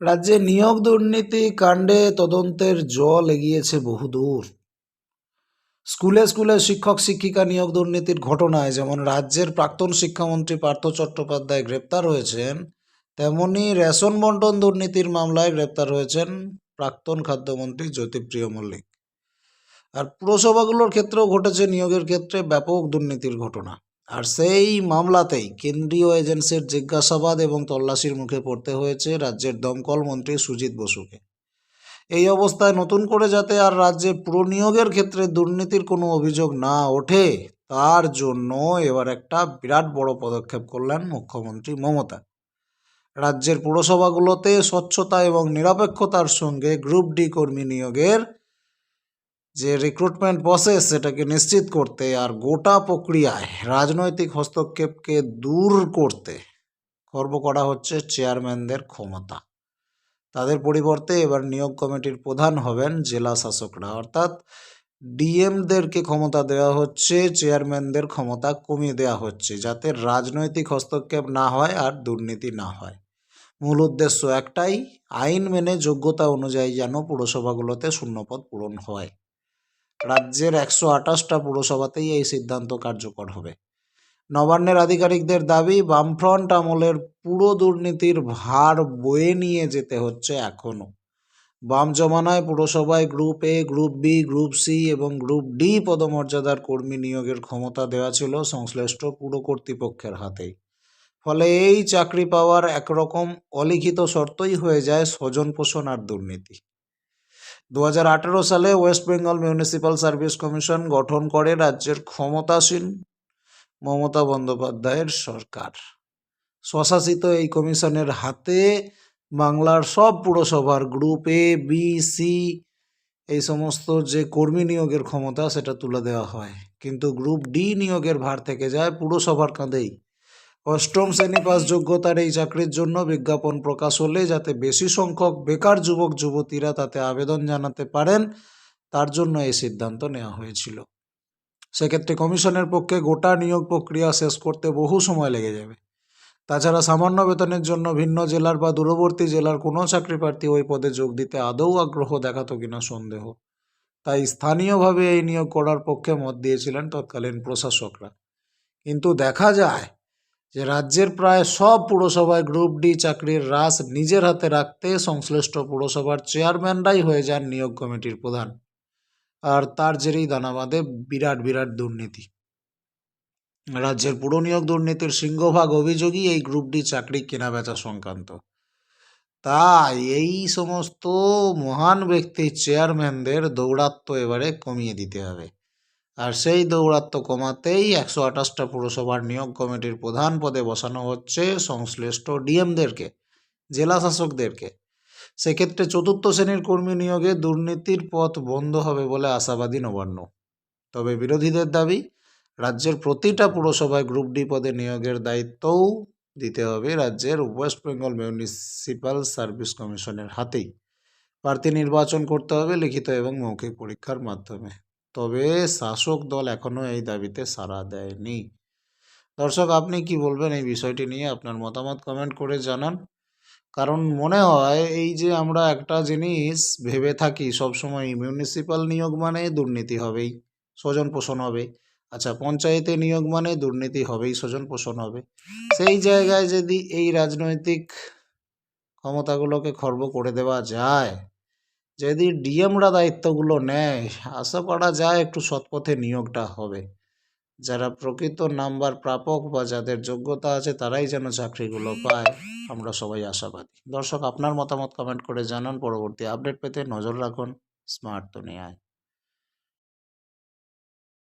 রাজ্যে নিয়োগ দুর্নীতি কাণ্ডে তদন্তের জল এগিয়েছে বহুদূর। স্কুলে স্কুলে শিক্ষক শিক্ষিকা নিয়োগ দুর্নীতির ঘটনায় যেমন রাজ্যের প্রাক্তন শিক্ষামন্ত্রী পার্থ চট্টোপাধ্যায় গ্রেপ্তার হয়েছেন, তেমনি রেশন বন্টন দুর্নীতির মামলায় গ্রেপ্তার হয়েছেন প্রাক্তন খাদ্যমন্ত্রী জ্যোতিপ্রিয় মল্লিক। আর পুরসভাগুলোর ক্ষেত্রেও ঘটেছে নিয়োগের ক্ষেত্রে ব্যাপক দুর্নীতির ঘটনা। আর সেই মামলাতেই কেন্দ্রীয় এজেন্সির জিজ্ঞাসাবাদ এবং তল্লাশির মুখে পড়তে হয়েছে রাজ্যের দমকল মন্ত্রী সুজিত বসুকে। এই অবস্থায় নতুন করে যাতে আর রাজ্যে পুরো নিয়োগের ক্ষেত্রে দুর্নীতির কোনো অভিযোগ না ওঠে, তার জন্য এবার একটা বিরাট বড় পদক্ষেপ করলেন মুখ্যমন্ত্রী মমতা। রাজ্যের পুরসভাগুলোতে স্বচ্ছতা এবং নিরপেক্ষতার সঙ্গে গ্রুপ ডি কর্মী নিয়োগের যে রিক্রুটমেন্ট প্রসেস সেটাকে নিশ্চিত করতে আর গোটা প্রক্রিয়ায় রাজনৈতিক হস্তক্ষেপকে দূর করতে খর্ব করা হচ্ছে চেয়ারম্যানদের ক্ষমতা। তাদের পরিবর্তে এবার নিয়োগ কমিটির প্রধান হবেন জেলা শাসকরা। অর্থাৎ ডিএমদেরকে ক্ষমতা দেওয়া হচ্ছে চেয়ারম্যানদের ক্ষমতা কমিয়ে দেওয়া হচ্ছে যাতে রাজনৈতিক হস্তক্ষেপ না হয় আর দুর্নীতি না হয়। মূল উদ্দেশ্য একটাই, আইন মেনে যোগ্যতা অনুযায়ী যেন পুরসভাগুলোতে শূন্যপদ পূরণ হয়। রাজ্যের একশো আঠাশটা পুরসভাতেই এই সিদ্ধান্ত কার্যকর হবে। নবান্নের আধিকারিকদের দাবি, বামফ্রন্ট আমলের পুরো দুর্নীতির ভার বয়ে নিয়ে যেতে হচ্ছে এখনও বাম জমানায় পুরসভায় group A, group B, group C এবং গ্রুপ ডি পদমর্যাদার কর্মী নিয়োগের ক্ষমতা দেওয়া ছিল সংশ্লিষ্ট পুর কর্তৃপক্ষের হাতেই। ফলে এই চাকরি পাওয়ার একরকম অলিখিত শর্তই হয়ে যায় স্বজন পোষণ আর দুর্নীতি। দু হাজার আঠেরো সালে west Bengal municipal service commission গঠন করে রাজ্যের ক্ষমতাসীন মমতা বন্দ্যোপাধ্যায়ের সরকার। স্বশাসিত এই কমিশনের হাতে বাংলার সব পুরসভার গ্রুপ এ বি সি এই সমস্ত যে কর্মী নিয়োগের ক্ষমতা সেটা তুলে দেওয়া হয়। কিন্তু গ্রুপ ডি নিয়োগের ভার থেকে যায় পুরসভার কাঁধেই। অষ্টম শ্রেণি পাস যোগ্যতার এই চাকরির জন্য বিজ্ঞাপন প্রকাশ হলে যাতে বেশি সংখ্যক বেকার যুবক, যুবতীরা তাতে আবেদন জানাতে পারেন, তার জন্য এই সিদ্ধান্ত নেওয়া হয়েছিল। সেক্ষেত্রে কমিশনের পক্ষে গোটা নিয়োগ প্রক্রিয়া শেষ করতে বহু সময় লেগে যাবে। তাছাড়া সামান্য বেতনের জন্য ভিন্ন জেলার বা দূরবর্তী জেলার কোনো চাকরি প্রার্থী ওই পদে যোগ দিতে আদৌ আগ্রহ দেখাতো কিনা সন্দেহ। তাই স্থানীয়ভাবে এই নিয়োগ করার পক্ষে মত দিয়েছিলেন তৎকালীন প্রশাসকরা। কিন্তু দেখা যায় যে রাজ্যের প্রায় সব পুরসভায় গ্রুপ ডি চাকরির রাস নিজের হাতে রাখতে সংশ্লিষ্ট পুরসভার চেয়ারম্যানরাই হয়ে যান নিয়োগ কমিটির প্রধান। আর তার জেরেই দানা বাঁধে বিরাট বিরাট দুর্নীতি। রাজ্যের পুর নিয়োগ দুর্নীতির সিংহভাগ অভিযোগই এই গ্রুপ ডি চাকরি কেনাবেচা সংক্রান্ত। তাই এই সমস্ত মহান ব্যক্তি চেয়ারম্যানদের দৌরাত্ম এবারে কমিয়ে দিতে হবে। আর সেই দৌরাত্ম কমাতেই একশো আঠাশটা পুরসভার নিয়োগ কমিটির প্রধান পদে বসানো হচ্ছে সংশ্লিষ্ট ডিএমদেরকে জেলা শাসকদেরকে সেক্ষেত্রে চতুর্থ শ্রেণির কর্মী নিয়োগে দুর্নীতির পথ বন্ধ হবে বলে আশাবাদী নবান্ন। তবে বিরোধীদের দাবি, রাজ্যের প্রতিটা পুরসভায় গ্রুপ ডি পদে নিয়োগের দায়িত্বও দিতে হবে রাজ্যের ওয়েস্ট বেঙ্গল মিউনিসিপ্যাল সার্ভিস কমিশনের হাতেই। প্রার্থী নির্বাচন করতে হবে লিখিত এবং মৌখিক পরীক্ষার মাধ্যমে। তবে শাসক দল এখনও এই দাবিতে সাড়া দেয়নি। দর্শক, আপনি কি বলবেন এই বিষয়টি নিয়ে? আপনার মতামত কমেন্ট করে জানান। কারণ মনে হয় এই যে আমরা একটা জিনিস ভেবে থাকি, সবসময় মিউনিসিপ্যাল নিয়োগ মানে দুর্নীতি হবেই, স্বজন পোষণ হবে। আচ্ছা পঞ্চায়েতে নিয়োগ মানে দুর্নীতি হবেই, স্বজন পোষণ হবে। সেই জায়গায় যদি এই রাজনৈতিক ক্ষমতাগুলোকে খর্ব করে দেওয়া যায় যদি ডিএমরা দায়িত্বগুলো নেয়, আশা করা যায় একটু সৎপথে নিয়োগটা হবে। যারা প্রকৃত নাম্বার প্রাপক বা যাদের যোগ্যতা আছে, তারাই যেন চাকরিগুলো পায়, আমরা সবাই আশাবাদী। দর্শক, আপনার মতামত কমেন্ট করে জানান। পরবর্তী আপডেট পেতে নজর রাখুন স্মার্ট দুনিয়ায়